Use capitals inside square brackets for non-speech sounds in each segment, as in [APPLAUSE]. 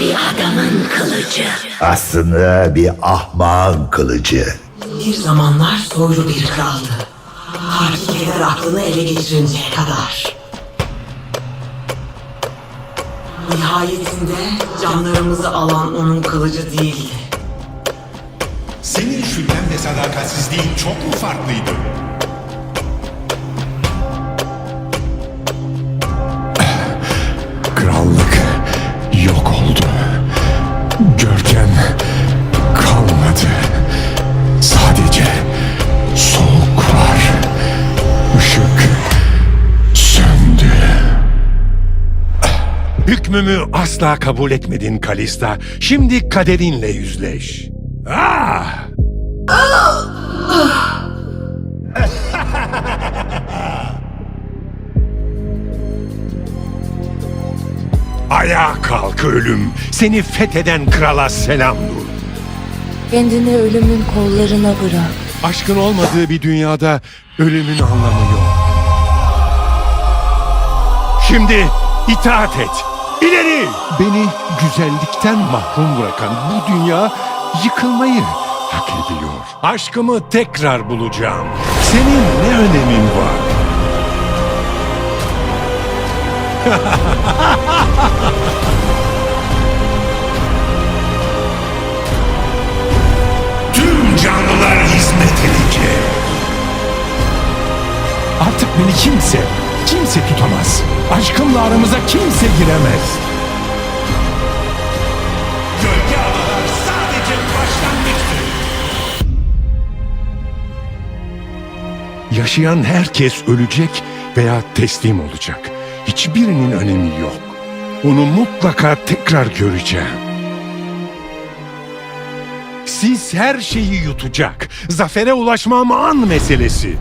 bir adamın kılıcı. Aslında bir ahmağın kılıcı. Bir zamanlar soylu bir kraldı. Harpikeler aklını ele geçirinceye kadar. Nihayetinde canlarımızı alan onun kılıcı değildi. Senin şüphen ve sadakatsizliğin çok mu farklıydı? Hükmümü asla kabul etmedin Kalista. Şimdi kaderinle yüzleş. Ah! [LAUGHS] Ayağa kalk ölüm. Seni fetheden krala selam dur. Kendini ölümün kollarına bırak. Aşkın olmadığı bir dünyada ölümün anlamı yok. Şimdi itaat et. İleri! Beni güzellikten mahrum bırakan bu dünya yıkılmayı hak ediyor. Aşkımı tekrar bulacağım. Senin ne önemin var? [LAUGHS] Tüm canlılar hizmet edecek. Artık beni kimse, kimse tutamaz. Aşkımla aramıza kimse giremez. Gölge adalar sadece başlangıçtır. Yaşayan herkes ölecek veya teslim olacak. Hiçbirinin önemi yok. Onu mutlaka tekrar göreceğim. Siz her şeyi yutacak. Zafere ulaşmam an meselesi.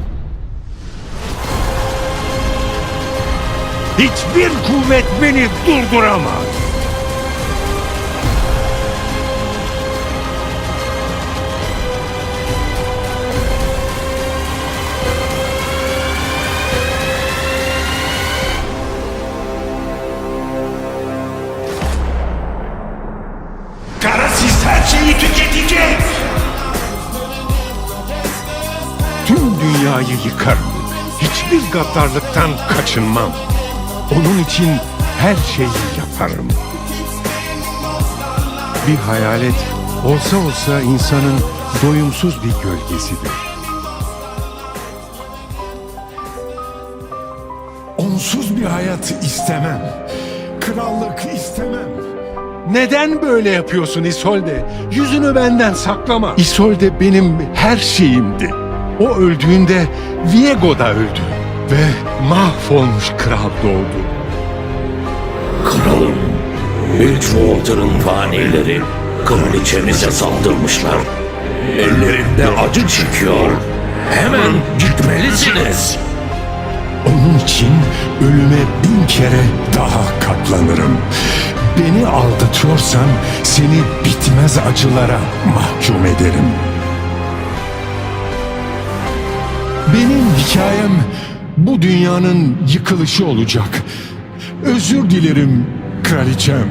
Hiçbir kuvvet beni durduramaz. Karasis her şeyi tüketecek. Tüm dünyayı yıkarım. Hiçbir gaddarlıktan kaçınmam. Onun için her şeyi yaparım. Bir hayalet olsa olsa insanın doyumsuz bir gölgesidir. Onsuz bir hayat istemem. Krallık istemem. Neden böyle yapıyorsun İsolde? Yüzünü benden saklama. İsolde benim her şeyimdi. O öldüğünde Viego da öldü. Ve mahvolmuş kral doğdu. Kralım, Bridgewater'ın fanileri kraliçemize saldırmışlar. Ellerinde acı çekiyor. Hemen gitmelisiniz. Onun için ölüme bin kere daha katlanırım. Beni aldatıyorsan seni bitmez acılara mahkum ederim. Benim hikayem bu dünyanın yıkılışı olacak. Özür dilerim kraliçem.